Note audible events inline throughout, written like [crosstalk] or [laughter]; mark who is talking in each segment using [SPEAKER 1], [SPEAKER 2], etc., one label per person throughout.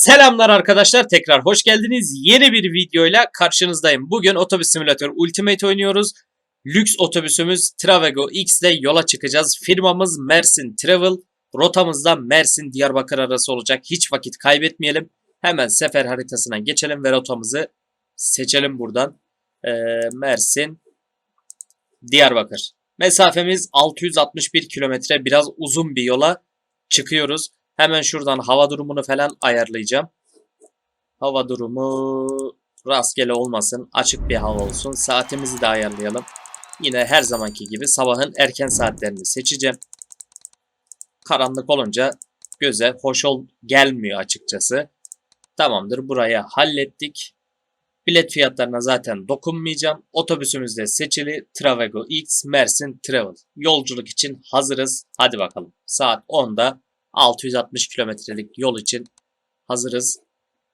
[SPEAKER 1] Selamlar arkadaşlar tekrar hoş geldiniz. Yeni bir videoyla karşınızdayım. Bugün Otobüs Simulator Ultimate oynuyoruz. Lüks otobüsümüz Travego X ile yola çıkacağız. Firmamız Mersin Travel. Rotamız da Mersin Diyarbakır arası olacak. Hiç vakit kaybetmeyelim. Hemen sefer haritasına geçelim ve rotamızı seçelim buradan. Ee, Mersin Diyarbakır. Mesafemiz 661 kilometre. Biraz uzun bir yola çıkıyoruz. Hemen şuradan hava durumunu falan ayarlayacağım. Hava durumu rastgele olmasın. Açık bir hava olsun. Saatimizi de ayarlayalım. Yine her zamanki gibi sabahın erken saatlerini seçeceğim. Karanlık olunca göze hoş ol gelmiyor açıkçası. Tamamdır burayı hallettik. Bilet fiyatlarına zaten dokunmayacağım. Otobüsümüzde seçili Travego X Mersin Travel. Yolculuk için hazırız. Hadi bakalım. Saat 10'da 660 kilometrelik yol için hazırız.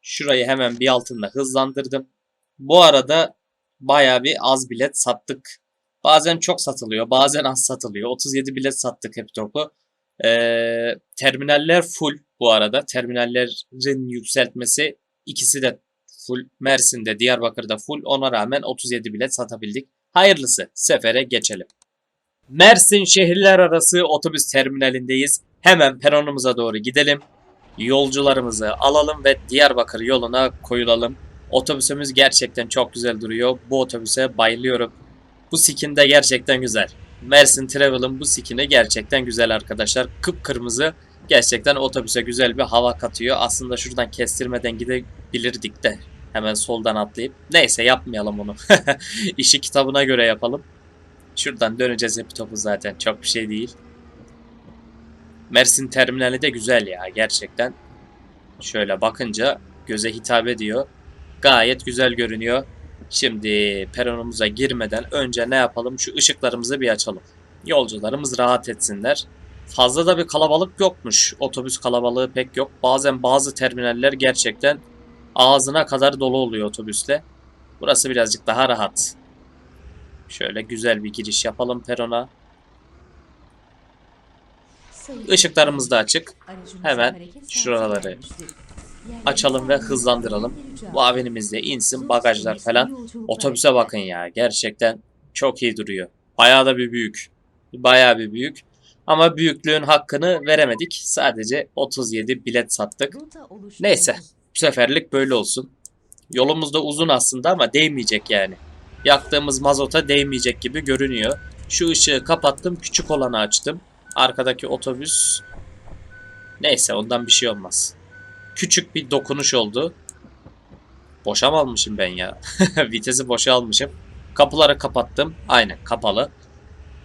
[SPEAKER 1] Şurayı hemen bir altında hızlandırdım. Bu arada baya bir az bilet sattık. Bazen çok satılıyor, bazen az satılıyor. 37 bilet sattık hep topu. Ee, terminaller full bu arada. Terminallerin yükseltmesi ikisi de full. Mersin'de, Diyarbakır'da full. Ona rağmen 37 bilet satabildik. Hayırlısı. Sefere geçelim. Mersin şehirler arası otobüs terminalindeyiz. Hemen peronumuza doğru gidelim. Yolcularımızı alalım ve Diyarbakır yoluna koyulalım. Otobüsümüz gerçekten çok güzel duruyor. Bu otobüse bayılıyorum. Bu skin de gerçekten güzel. Mersin Travel'ın bu skini gerçekten güzel arkadaşlar. Kıpkırmızı gerçekten otobüse güzel bir hava katıyor. Aslında şuradan kestirmeden gidebilirdik de hemen soldan atlayıp. Neyse yapmayalım onu. [laughs] İşi kitabına göre yapalım. Şuradan döneceğiz hep topu zaten. Çok bir şey değil. Mersin terminali de güzel ya gerçekten. Şöyle bakınca göze hitap ediyor. Gayet güzel görünüyor. Şimdi peronumuza girmeden önce ne yapalım? Şu ışıklarımızı bir açalım. Yolcularımız rahat etsinler. Fazla da bir kalabalık yokmuş. Otobüs kalabalığı pek yok. Bazen bazı terminaller gerçekten ağzına kadar dolu oluyor otobüsle. Burası birazcık daha rahat. Şöyle güzel bir giriş yapalım perona. Işıklarımız da açık. Hemen şuraları açalım ve hızlandıralım. Muavinimiz de insin bagajlar falan. Otobüse bakın ya gerçekten çok iyi duruyor. Bayağı da bir büyük. Bayağı bir büyük. Ama büyüklüğün hakkını veremedik. Sadece 37 bilet sattık. Neyse bu seferlik böyle olsun. Yolumuz da uzun aslında ama değmeyecek yani. Yaktığımız mazota değmeyecek gibi görünüyor. Şu ışığı kapattım küçük olanı açtım. Arkadaki otobüs neyse ondan bir şey olmaz. Küçük bir dokunuş oldu. Boşa mı almışım ben ya? [laughs] Vitesi boşa almışım. Kapıları kapattım. Aynen kapalı.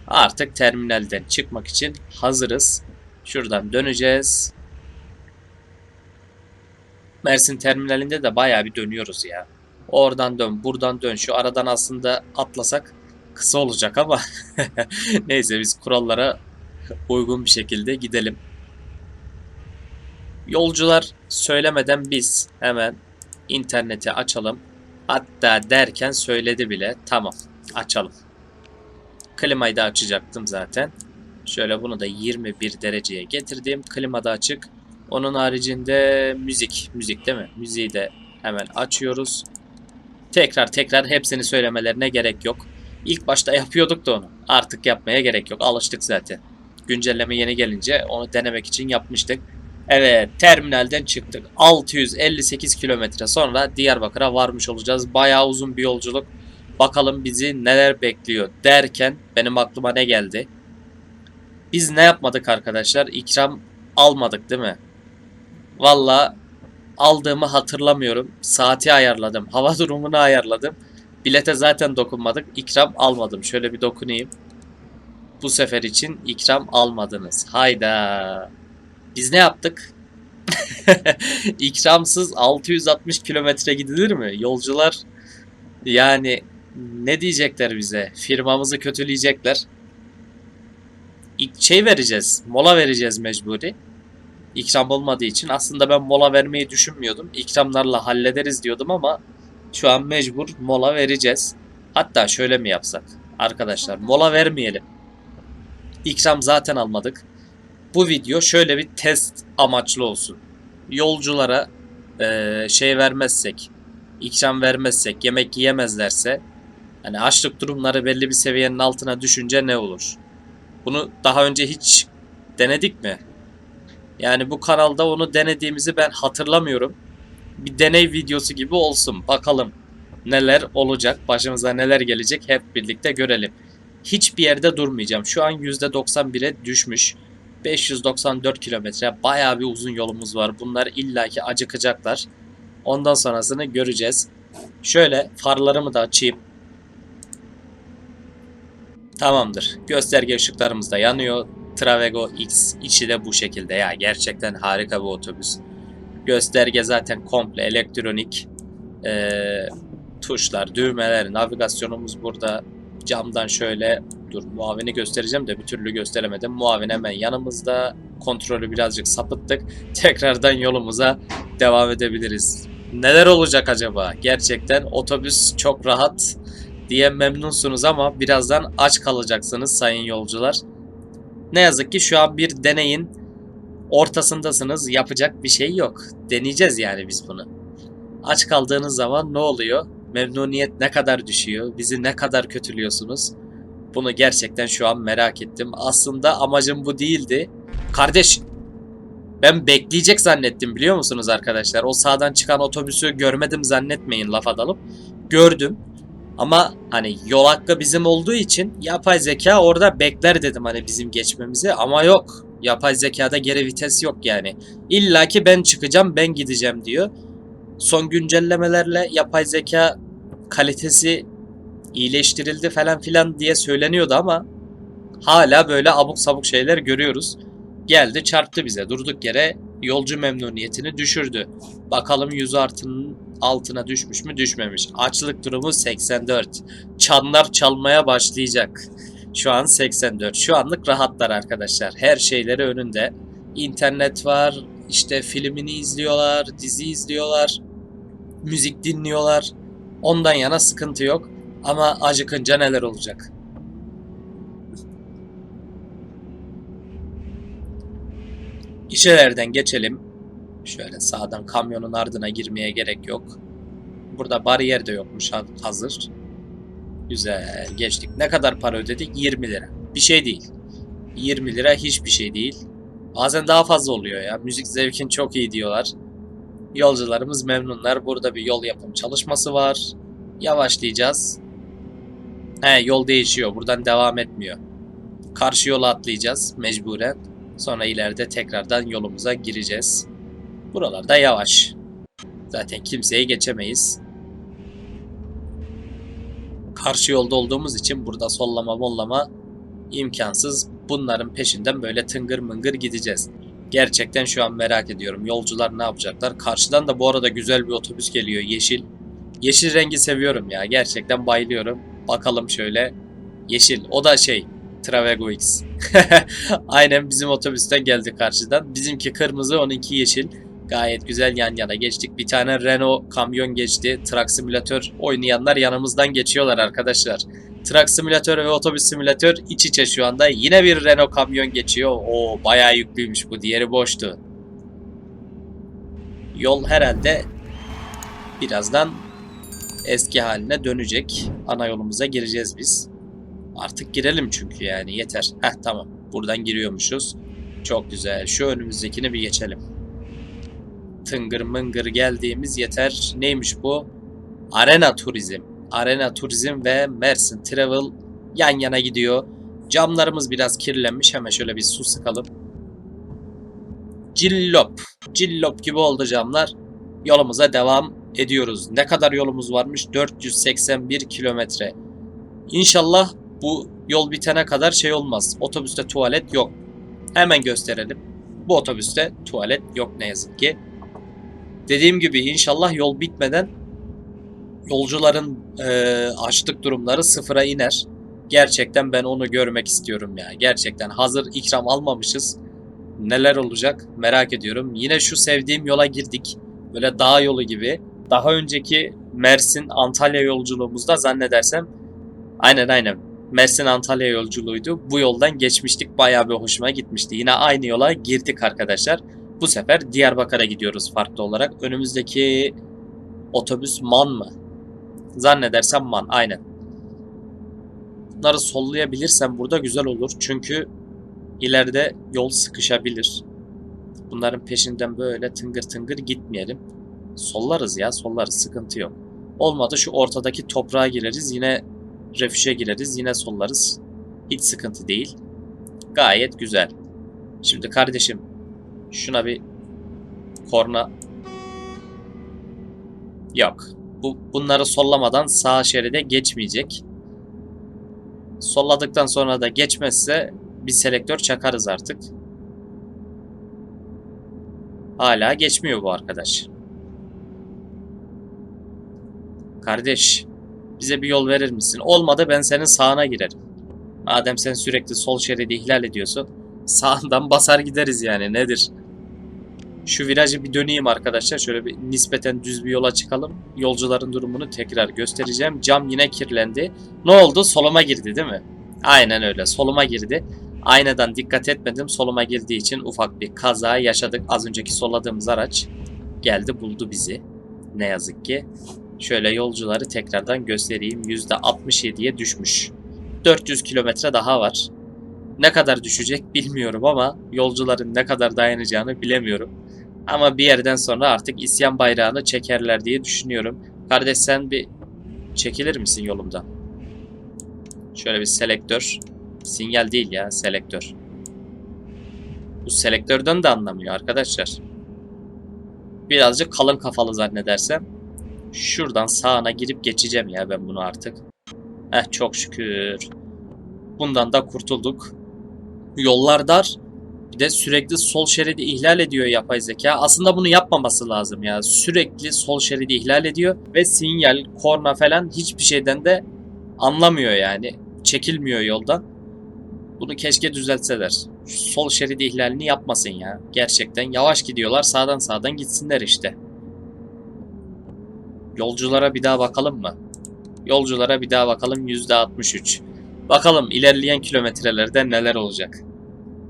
[SPEAKER 1] Artık terminalden çıkmak için hazırız. Şuradan döneceğiz. Mersin terminalinde de bayağı bir dönüyoruz ya. Oradan dön, buradan dön. Şu aradan aslında atlasak kısa olacak ama [laughs] neyse biz kurallara uygun bir şekilde gidelim. Yolcular söylemeden biz hemen interneti açalım. Hatta derken söyledi bile. Tamam açalım. Klimayı da açacaktım zaten. Şöyle bunu da 21 dereceye getirdim. Klima da açık. Onun haricinde müzik. Müzik değil mi? Müziği de hemen açıyoruz. Tekrar tekrar hepsini söylemelerine gerek yok. İlk başta yapıyorduk da onu. Artık yapmaya gerek yok. Alıştık zaten. Güncelleme yeni gelince onu denemek için yapmıştık. Evet terminalden çıktık. 658 kilometre sonra Diyarbakır'a varmış olacağız. Bayağı uzun bir yolculuk. Bakalım bizi neler bekliyor derken benim aklıma ne geldi? Biz ne yapmadık arkadaşlar? İkram almadık değil mi? Valla aldığımı hatırlamıyorum. Saati ayarladım. Hava durumunu ayarladım. Bilete zaten dokunmadık. İkram almadım. Şöyle bir dokunayım. Bu sefer için ikram almadınız. Hayda. Biz ne yaptık? [laughs] İkramsız 660 kilometre gidilir mi? Yolcular yani ne diyecekler bize? Firmamızı kötüleyecekler. İlk şey vereceğiz. Mola vereceğiz mecburi. İkram olmadığı için aslında ben mola vermeyi düşünmüyordum. İkramlarla hallederiz diyordum ama şu an mecbur mola vereceğiz. Hatta şöyle mi yapsak? Arkadaşlar mola vermeyelim. İkram zaten almadık. Bu video şöyle bir test amaçlı olsun. Yolculara eee, şey vermezsek, ikram vermezsek, yemek yiyemezlerse hani açlık durumları belli bir seviyenin altına düşünce ne olur? Bunu daha önce hiç denedik mi? Yani bu kanalda onu denediğimizi ben hatırlamıyorum. Bir deney videosu gibi olsun. Bakalım neler olacak, başımıza neler gelecek hep birlikte görelim. Hiçbir yerde durmayacağım. Şu an %91'e düşmüş. 594 kilometre bayağı bir uzun yolumuz var. Bunlar illaki acıkacaklar. Ondan sonrasını göreceğiz. Şöyle farlarımı da açayım. Tamamdır. Gösterge ışıklarımız da yanıyor. Travego X içi de bu şekilde. Ya gerçekten harika bir otobüs. Gösterge zaten komple elektronik. Ee, tuşlar, düğmeler, navigasyonumuz burada. Camdan şöyle dur muavini göstereceğim de bir türlü gösteremedim. Muavin hemen yanımızda. Kontrolü birazcık sapıttık. [laughs] Tekrardan yolumuza devam edebiliriz. Neler olacak acaba? Gerçekten otobüs çok rahat diye memnunsunuz ama birazdan aç kalacaksınız sayın yolcular. Ne yazık ki şu an bir deneyin ortasındasınız. Yapacak bir şey yok. Deneyeceğiz yani biz bunu. Aç kaldığınız zaman ne oluyor? Memnuniyet ne kadar düşüyor? Bizi ne kadar kötülüyorsunuz? Bunu gerçekten şu an merak ettim. Aslında amacım bu değildi. Kardeş ben bekleyecek zannettim biliyor musunuz arkadaşlar? O sağdan çıkan otobüsü görmedim zannetmeyin laf adalım. Gördüm. Ama hani yol hakkı bizim olduğu için yapay zeka orada bekler dedim hani bizim geçmemizi ama yok. Yapay zekada geri vites yok yani. İlla ki ben çıkacağım ben gideceğim diyor. Son güncellemelerle yapay zeka kalitesi iyileştirildi falan filan diye söyleniyordu ama hala böyle abuk sabuk şeyler görüyoruz. Geldi çarptı bize durduk yere yolcu memnuniyetini düşürdü. Bakalım 100 artının altına düşmüş mü düşmemiş. Açlık durumu 84. Çanlar çalmaya başlayacak. Şu an 84. Şu anlık rahatlar arkadaşlar. Her şeyleri önünde. İnternet var. işte filmini izliyorlar. Dizi izliyorlar. Müzik dinliyorlar. Ondan yana sıkıntı yok. Ama acıkınca neler olacak? Gişelerden geçelim. Şöyle sağdan kamyonun ardına girmeye gerek yok. Burada bariyer de yokmuş ha- hazır. Güzel geçtik. Ne kadar para ödedik? 20 lira. Bir şey değil. 20 lira hiçbir şey değil. Bazen daha fazla oluyor ya. Müzik zevkin çok iyi diyorlar. Yolcularımız memnunlar. Burada bir yol yapım çalışması var. Yavaşlayacağız. He yol değişiyor. Buradan devam etmiyor. Karşı yola atlayacağız mecburen. Sonra ileride tekrardan yolumuza gireceğiz. Buralarda yavaş. Zaten kimseyi geçemeyiz. Karşı yolda olduğumuz için burada sollama mollama imkansız. Bunların peşinden böyle tıngır mıngır gideceğiz. Gerçekten şu an merak ediyorum. Yolcular ne yapacaklar? Karşıdan da bu arada güzel bir otobüs geliyor. Yeşil. Yeşil rengi seviyorum ya. Gerçekten bayılıyorum. Bakalım şöyle. Yeşil. O da şey. Travego X. [laughs] Aynen bizim otobüsten geldi karşıdan. Bizimki kırmızı, onunki yeşil. Gayet güzel yan yana geçtik. Bir tane Renault kamyon geçti. Truck simülatör oynayanlar yanımızdan geçiyorlar arkadaşlar. Truck simülatör ve otobüs simülatör iç içe şu anda. Yine bir Renault kamyon geçiyor. O bayağı yüklüymüş bu. Diğeri boştu. Yol herhalde birazdan eski haline dönecek. Ana yolumuza gireceğiz biz. Artık girelim çünkü yani yeter. Heh tamam. Buradan giriyormuşuz. Çok güzel. Şu önümüzdekini bir geçelim. Tıngır mıngır geldiğimiz yeter. Neymiş bu? Arena Turizm. Arena Turizm ve Mersin Travel yan yana gidiyor. Camlarımız biraz kirlenmiş. Hemen şöyle bir su sıkalım. Cillop. Cillop gibi oldu camlar. Yolumuza devam ediyoruz. Ne kadar yolumuz varmış? 481 kilometre. İnşallah bu yol bitene kadar şey olmaz. Otobüste tuvalet yok. Hemen gösterelim. Bu otobüste tuvalet yok ne yazık ki. Dediğim gibi inşallah yol bitmeden yolcuların eee, açlık durumları sıfıra iner. Gerçekten ben onu görmek istiyorum ya. Gerçekten hazır ikram almamışız. Neler olacak merak ediyorum. Yine şu sevdiğim yola girdik. Böyle dağ yolu gibi. Daha önceki Mersin Antalya yolculuğumuzda zannedersem aynen aynen Mersin Antalya yolculuğuydu. Bu yoldan geçmiştik. Bayağı bir hoşuma gitmişti. Yine aynı yola girdik arkadaşlar. Bu sefer Diyarbakır'a gidiyoruz farklı olarak. Önümüzdeki otobüs Man mı? Zannedersem Man aynen. Bunları sollayabilirsem burada güzel olur. Çünkü ileride yol sıkışabilir. Bunların peşinden böyle tıngır tıngır gitmeyelim. Sollarız ya sollarız sıkıntı yok. Olmadı şu ortadaki toprağa gireriz yine refüje gireriz yine sollarız. Hiç sıkıntı değil. Gayet güzel. Şimdi kardeşim şuna bir korna yok. Bu bunları sollamadan sağ şeride geçmeyecek. Solladıktan sonra da geçmezse bir selektör çakarız artık. Hala geçmiyor bu arkadaş. Kardeş, bize bir yol verir misin? Olmadı ben senin sağına girerim. Madem sen sürekli sol şeridi ihlal ediyorsun, [laughs] sağından basar gideriz yani nedir? Şu virajı bir döneyim arkadaşlar. Şöyle bir nispeten düz bir yola çıkalım. Yolcuların durumunu tekrar göstereceğim. Cam yine kirlendi. Ne oldu? Soluma girdi değil mi? Aynen öyle. Soluma girdi. Aynadan dikkat etmedim. Soluma girdiği için ufak bir kaza yaşadık. Az önceki solladığımız araç geldi buldu bizi. Ne yazık ki. Şöyle yolcuları tekrardan göstereyim. %67'ye düşmüş. 400 kilometre daha var. Ne kadar düşecek bilmiyorum ama yolcuların ne kadar dayanacağını bilemiyorum. Ama bir yerden sonra artık isyan bayrağını çekerler diye düşünüyorum. Kardeş sen bir çekilir misin yolumdan? Şöyle bir selektör. Sinyal değil ya selektör. Bu selektörden de anlamıyor arkadaşlar. Birazcık kalın kafalı zannedersem. Şuradan sağına girip geçeceğim ya ben bunu artık. Heh çok şükür. Bundan da kurtulduk. Yollar dar. Bir de sürekli sol şeridi ihlal ediyor yapay zeka. Aslında bunu yapmaması lazım ya. Sürekli sol şeridi ihlal ediyor ve sinyal, korna falan hiçbir şeyden de anlamıyor yani. Çekilmiyor yoldan. Bunu keşke düzeltseler. Sol şeridi ihlalini yapmasın ya. Gerçekten yavaş gidiyorlar. Sağdan sağdan gitsinler işte. Yolculara bir daha bakalım mı? Yolculara bir daha bakalım %63. Bakalım ilerleyen kilometrelerde neler olacak.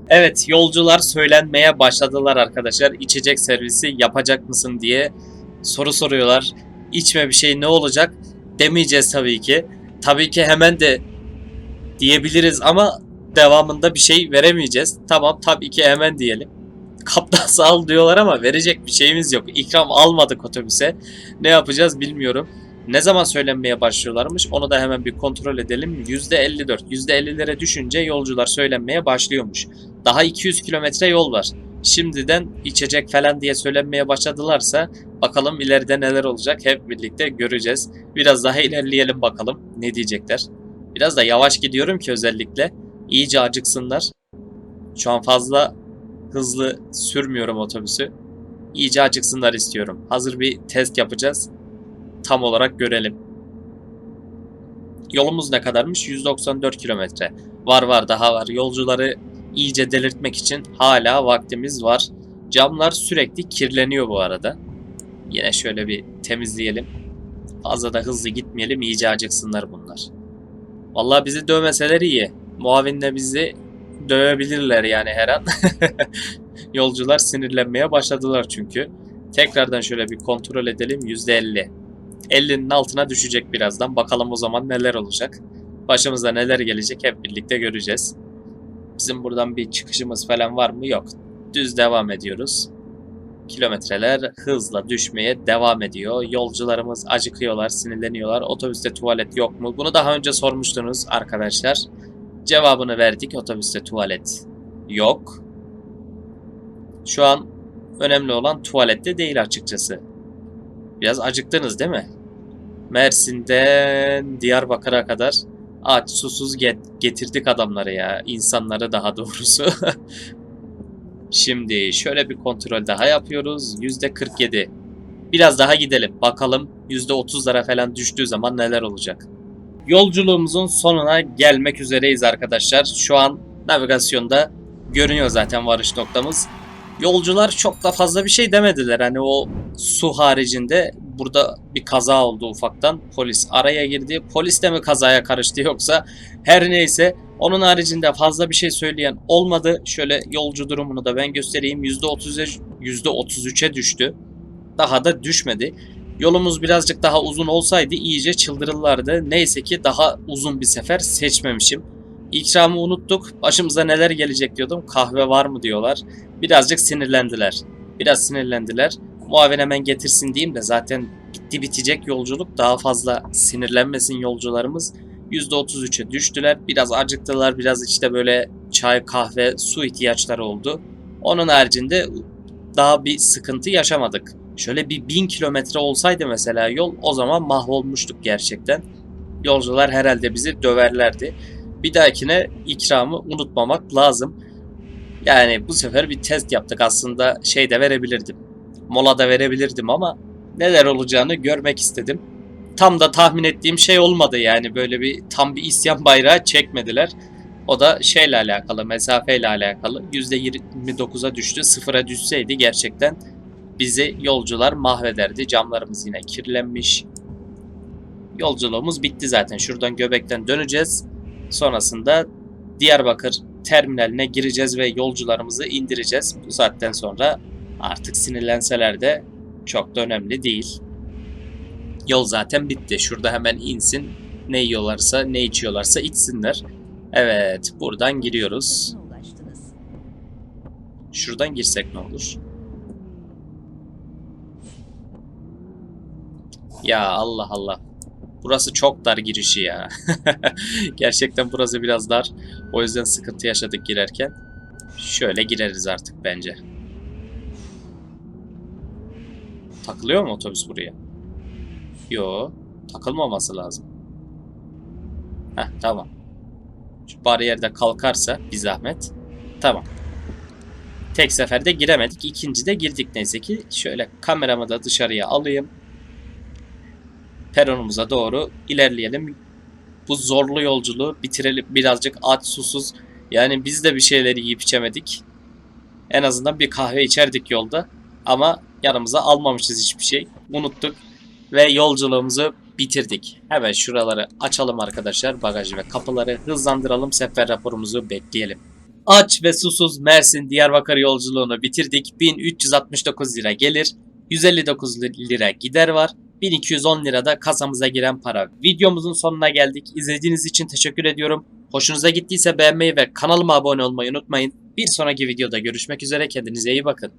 [SPEAKER 1] Evet yolcular söylenmeye başladılar arkadaşlar. İçecek servisi yapacak mısın diye soru soruyorlar. İçme bir şey ne olacak demeyeceğiz tabii ki. Tabii ki hemen de diyebiliriz ama devamında bir şey veremeyeceğiz. Tamam tabii ki hemen diyelim. [laughs] Kaptan sağ ol diyorlar ama verecek bir şeyimiz yok. İkram almadık otobüse. Ne yapacağız bilmiyorum. Ne zaman söylenmeye başlıyorlarmış onu da hemen bir kontrol edelim. %54. %50'lere düşünce yolcular söylenmeye başlıyormuş. Daha 200 kilometre yol var. Şimdiden içecek falan diye söylenmeye başladılarsa bakalım ileride neler olacak hep birlikte göreceğiz. Biraz daha ilerleyelim bakalım ne diyecekler. Biraz da yavaş gidiyorum ki özellikle. iyice acıksınlar. Şu an fazla hızlı sürmüyorum otobüsü. İyice acıksınlar istiyorum. Hazır bir test yapacağız tam olarak görelim. Yolumuz ne kadarmış? 194 kilometre. Var var daha var. Yolcuları iyice delirtmek için hala vaktimiz var. Camlar sürekli kirleniyor bu arada. Yine şöyle bir temizleyelim. Fazla da hızlı gitmeyelim. iyice acıksınlar bunlar. Vallahi bizi dövmeseler iyi. Muavinle bizi dövebilirler yani her an. [laughs] Yolcular sinirlenmeye başladılar çünkü. Tekrardan şöyle bir kontrol edelim. %50. 50'nin altına düşecek birazdan. Bakalım o zaman neler olacak. Başımıza neler gelecek hep birlikte göreceğiz. Bizim buradan bir çıkışımız falan var mı? Yok. Düz devam ediyoruz. Kilometreler hızla düşmeye devam ediyor. Yolcularımız acıkıyorlar, sinirleniyorlar. Otobüste tuvalet yok mu? Bunu daha önce sormuştunuz arkadaşlar. Cevabını verdik. Otobüste tuvalet yok. Şu an önemli olan tuvalette değil açıkçası. Biraz acıktınız değil mi? Mersin'den Diyarbakır'a kadar aç susuz get- getirdik adamları ya. insanları daha doğrusu. [laughs] Şimdi şöyle bir kontrol daha yapıyoruz. %47. Biraz daha gidelim. Bakalım %30'lara falan düştüğü zaman neler olacak. Yolculuğumuzun sonuna gelmek üzereyiz arkadaşlar. Şu an navigasyonda görünüyor zaten varış noktamız. Yolcular çok da fazla bir şey demediler. Hani o su haricinde burada bir kaza oldu ufaktan. Polis araya girdi. Polis de mi kazaya karıştı yoksa her neyse onun haricinde fazla bir şey söyleyen olmadı. Şöyle yolcu durumunu da ben göstereyim. %30'a %33'e düştü. Daha da düşmedi. Yolumuz birazcık daha uzun olsaydı iyice çıldırırlardı. Neyse ki daha uzun bir sefer seçmemişim. İkramı unuttuk. Başımıza neler gelecek diyordum. Kahve var mı diyorlar. Birazcık sinirlendiler. Biraz sinirlendiler. Muavin hemen getirsin diyeyim de zaten bitti bitecek yolculuk. Daha fazla sinirlenmesin yolcularımız. %33'e düştüler. Biraz acıktılar. Biraz işte böyle çay, kahve, su ihtiyaçları oldu. Onun haricinde daha bir sıkıntı yaşamadık. Şöyle bir bin kilometre olsaydı mesela yol o zaman mahvolmuştuk gerçekten. Yolcular herhalde bizi döverlerdi. Bir dahakine ikramı unutmamak lazım. Yani bu sefer bir test yaptık aslında şey de verebilirdim. Mola da verebilirdim ama neler olacağını görmek istedim. Tam da tahmin ettiğim şey olmadı yani böyle bir tam bir isyan bayrağı çekmediler. O da şeyle alakalı, mesafeyle alakalı. %29'a düştü. Sıfıra düşseydi gerçekten bizi yolcular mahvederdi. Camlarımız yine kirlenmiş. Yolculuğumuz bitti zaten. Şuradan Göbek'ten döneceğiz. Sonrasında Diyarbakır terminaline gireceğiz ve yolcularımızı indireceğiz. Bu saatten sonra artık sinirlenseler de çok da önemli değil. Yol zaten bitti. Şurada hemen insin. Ne yiyorlarsa, ne içiyorlarsa içsinler. Evet, buradan giriyoruz. Şuradan girsek ne olur? Ya Allah Allah. Burası çok dar girişi ya. [laughs] Gerçekten burası biraz dar. O yüzden sıkıntı yaşadık girerken. Şöyle gireriz artık bence. Takılıyor mu otobüs buraya? Yo, takılmaması lazım. Heh, tamam. Şu bariyerde kalkarsa bir zahmet. Tamam. Tek seferde giremedik. İkinci de girdik neyse ki. Şöyle kameramı da dışarıya alayım. Peronumuza doğru ilerleyelim. Bu zorlu yolculuğu bitirelim. Birazcık aç susuz. Yani biz de bir şeyleri yiyip içemedik. En azından bir kahve içerdik yolda. Ama yanımıza almamışız hiçbir şey. Unuttuk. Ve yolculuğumuzu bitirdik. Hemen şuraları açalım arkadaşlar. Bagajı ve kapıları hızlandıralım. Sefer raporumuzu bekleyelim. Aç ve susuz Mersin Diyarbakır yolculuğunu bitirdik. 1369 lira gelir. 159 lira gider var. 1210 lira da kasamıza giren para. Videomuzun sonuna geldik. İzlediğiniz için teşekkür ediyorum. Hoşunuza gittiyse beğenmeyi ve kanalıma abone olmayı unutmayın. Bir sonraki videoda görüşmek üzere. Kendinize iyi bakın.